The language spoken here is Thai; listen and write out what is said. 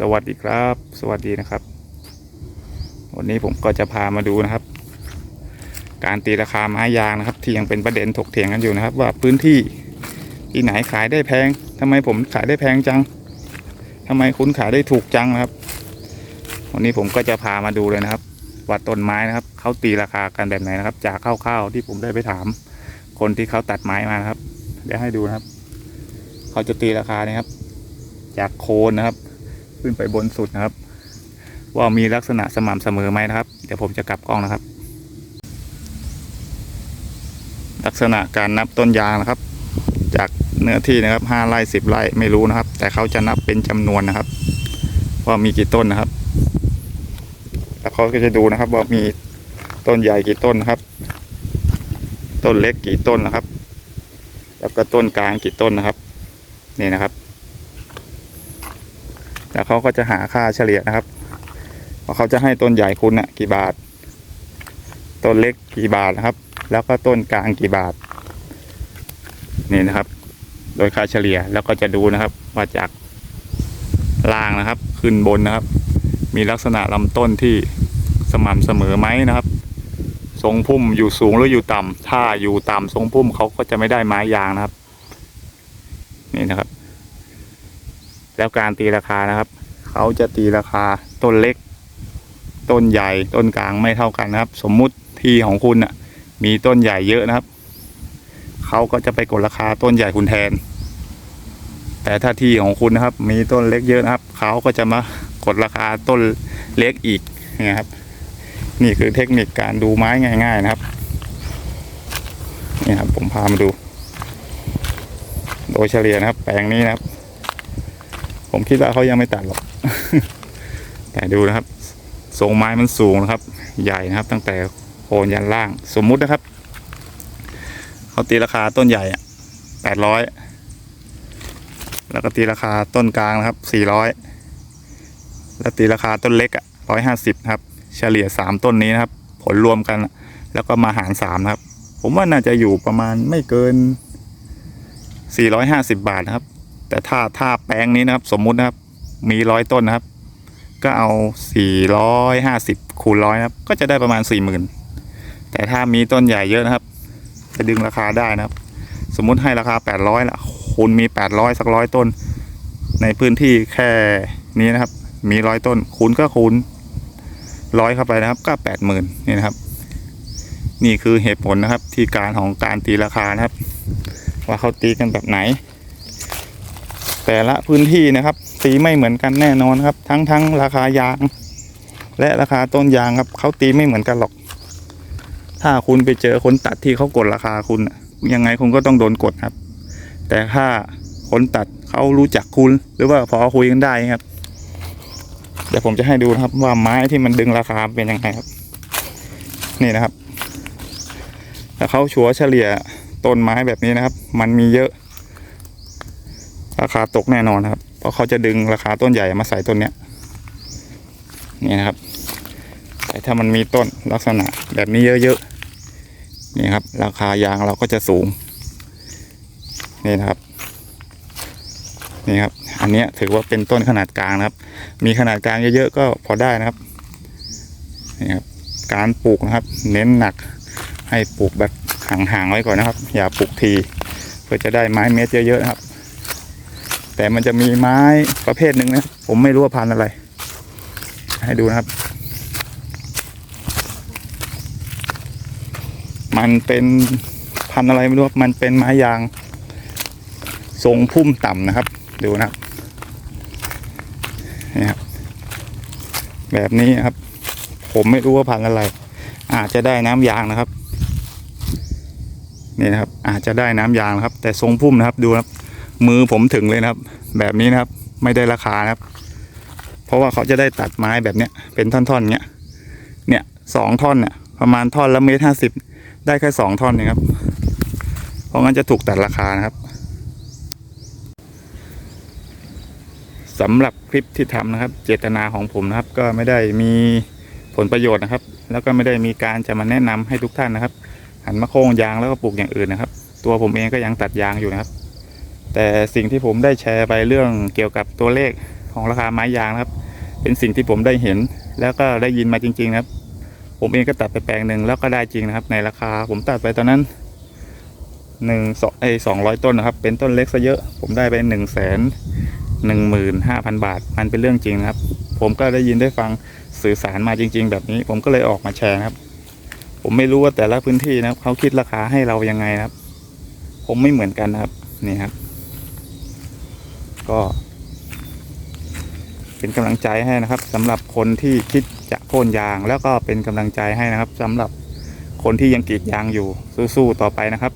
สวัสดีครับ สวัสดีนะครับ วันนี้ผมก็จะพามาดูนะครับ การตีราคาไม้ยางนะครับ ที่ยังเป็นประเด็นถกเถียงกันอยู่นะครับ ว่าพื้นที่ที่ไหนขายได้แพงทำไมผมขายได้แพงจังทำไมคุณขายได้ถูกจังนะครับ วันนี้ผมก็จะพามาดูเลยนะครับว่าต้นไม้นะครับเขาตีราคากันแบบไหนนะครับ จากคร่าวๆที่ผมได้ไปถาม คนที่เขาตัดไม้มานะครับเดี๋ยวให้ดูนะครับ เขาจะตีราคาเนี่ยครับ จากโคนนะครับ ขึ้นไปบนสุดนะครับ ว่ามีลักษณะสม่ำเสมอไหมนะครับ เดี๋ยวผมจะกลับกล้องนะครับ ลักษณะการนับต้นยางนะครับ จากเนื้อที่นะครับห้าไร่สิบไร่ไม่รู้นะครับ แต่เขาจะนับเป็นจำนวนนะครับ ว่ามีกี่ต้นนะครับ แล้วเขาก็จะดูนะครับ ว่ามีต้นใหญ่กี่ต้นนะครับ ต้นเล็กกี่ต้นนะครับ แล้วก็ต้นกลางกี่ต้นนะครับ นี่นะครับ แล้วเขาก็จะหาค่าเฉลี่ยนะครับว่าเขาจะให้ต้นใหญ่คุณน่ะกี่บาท ต้นเล็กกี่บาทนะครับ แล้วก็ต้นกลางกี่บาท นี่นะครับ โดยค่าเฉลี่ยแล้วก็จะดูนะครับ ว่าจากล่างนะครับ ขึ้นบนนะครับ มีลักษณะลำต้นที่สม่ำเสมอไหมนะครับ ทรงพุ่มอยู่สูงหรืออยู่ต่ำถ้าอยู่ต่ำทรงพุ่มเขาก็จะไม่ได้ไม้ยางนะครับ นี่นะครับ แล้วการตีราคานะครับ เขาจะตีราคาต้นเล็ก ต้นใหญ่ต้นกลางไม่เท่ากันนะครับ สมมุติที่ของคุณน่ะ มีต้นใหญ่เยอะนะครับเขาก็จะไปกดราคาต้นใหญ่คุณแทน แต่ถ้าที่ของคุณนะครับ มีต้นเล็กเยอะนะครับเขาก็จะมากดราคาต้นเล็กอีกเนี่ยครับ นี่คือเทคนิคการดูไม้ง่าย ๆ นะครับนี่ครับผมพามาดู โดยเฉลี่ยนะครับ แปลงนี้นะครับ ผมคิดว่าเขายังไม่ตัดหรอก แต่ดูนะครับทรงไม้มันสูงนะครับ ใหญ่นะครับ ตั้งแต่โคนยันล่าง สมมุตินะครับเขาตีราคาต้นใหญ่แปดร้อยแล้วก็ตีราคาต้นกลางนะครับสี่ร้อยแล้วตีราคาต้นเล็กอะร้อยห้าสิบครับ เฉลี่ยสามต้นนี้นะครับ ผลรวมกัน แล้วก็มาหารสามนะครับ ผมว่าน่าจะอยู่ประมาณไม่เกินสี่ร้อยห้าสิบบาทนะครับ แต่ถ้าถ้าแปลงนี้นะครับ สมมุตินะครับ มีร้อยต้นนะครับ ก็เอาสี่ร้อยห้าสิบคูณร้อยนะครับ ก็จะได้ประมาณสี่หมื่นแต่ถ้ามีต้นใหญ่เยอะนะครับ จะดึงราคาได้นะครับ สมมุติให้ราคาแปดร้อยละคูณมีแปดร้อยสักร้อยต้น ในพื้นที่แค่นี้นะครับ มีร้อยต้น คูณก็คูณร้อยเข้าไปนะครับ ก็แปดหมื่นนี่นะครับ นี่คือเหตุผลนะครับที่การของการตีราคานะครับ ว่าเขาตีกันแบบไหน แต่ละพื้นที่นะครับตีไม่เหมือนกันแน่นอนครับ ทั้งทั้งราคายาง และราคาต้นยางครับเขาตีไม่เหมือนกันหรอก ถ้าคุณไปเจอคนตัดที่เขากดราคาคุณยังไงคุณก็ต้องโดนกดครับ แต่ถ้าคนตัดเขารู้จักคุณ หรือว่าพอคุยกันได้ครับเดี๋ยวผมจะให้ดูนะครับว่าไม้ที่มันดึงราคาเป็นยังไงครับ นี่นะครับ ถ้าเขาชัวเฉลี่ยต้นไม้แบบนี้นะครับ มันมีเยอะ ราคาตกแน่นอนครับ เพราะเขาจะดึงราคาต้นใหญ่มาใส่ต้นเนี้ยนี่นะครับ แต่ถ้ามันมีต้นลักษณะแบบนี้เยอะๆนี่ครับ ราคายางเราก็จะสูงนี่นะครับนี่ครับ อันนี้ถือว่าเป็นต้นขนาดกลางนะครับ มีขนาดกลางเยอะๆก็พอได้นะครับนี่ครับ การปลูกนะครับ เน้นหนักให้ปลูกแบบห่างๆไว้ก่อนนะครับ อย่าปลูกที เพื่อจะได้ไม้เม็ดเยอะๆนะครับ แต่มันจะมีไม้ประเภทหนึ่งนะผมไม่รู้ว่าพันธุ์อะไร ให้ดูนะครับ มันเป็นพันธุ์อะไรไม่รู้มันเป็นไม้ยาง ทรงพุ่มต่ำนะครับ ดูนะครับนี่ครับ แบบนี้ครับ ผมไม่รู้ว่าพันธุ์อะไร อาจจะได้น้ำยางนะครับนี่นะครับ อาจจะได้น้ำยางนะครับ แต่ทรงพุ่มนะครับดูนะครับ มือผมถึงเลยนะครับ แบบนี้นะครับ ไม่ได้ราคานะครับ เพราะว่าเขาจะได้ตัดไม้แบบเนี้ยเป็นท่อนๆเนี้ยเนี่ยสองท่อนเนี่ยประมาณท่อนละเมตรห้าสิบได้แค่สองท่อนเองครับ เพราะงั้นจะถูกตัดราคานะครับสำหรับคลิปที่ทำนะครับ เจตนาของผมนะครับ ก็ไม่ได้มีผลประโยชน์นะครับ แล้วก็ไม่ได้มีการจะมาแนะนำให้ทุกท่านนะครับ หันมาโค้งยางแล้วก็ปลูกอย่างอื่นนะครับ ตัวผมเองก็ยังตัดยางอยู่นะครับ แต่สิ่งที่ผมได้แชร์ไปเรื่องเกี่ยวกับตัวเลขของราคาไม้ยางนะครับ เป็นสิ่งที่ผมได้เห็น แล้วก็ได้ยินมาจริง ๆ ครับ ผมเองก็ตัดไปแปลงหนึ่งแล้วก็ได้จริงนะครับ ในราคาผมตัดไปตอนนั้นหนึ่งสองไอสองร้อยต้นนะครับ เป็นต้นเล็กซะเยอะ ผมได้ไปหนึ่งแสนหนึ่งหมื่นห้าพันบาท มันเป็นเรื่องจริงนะครับ ผมก็ได้ยินได้ฟังสื่อสารมาจริง ๆ แบบนี้ ผมก็เลยออกมาแชร์ครับ ผมไม่รู้ว่าแต่ละพื้นที่นะครับเขาคิดราคาให้เรายังไงนะครับ ผมไม่เหมือนกันนะครับนี่ครับ ก็ เป็นกำลังใจให้นะครับสำหรับคนที่คิดจะโค่นยาง แล้วก็เป็นกำลังใจให้นะครับสำหรับคนที่ยังกรีดยางอยู่สู้ๆต่อไปนะครับ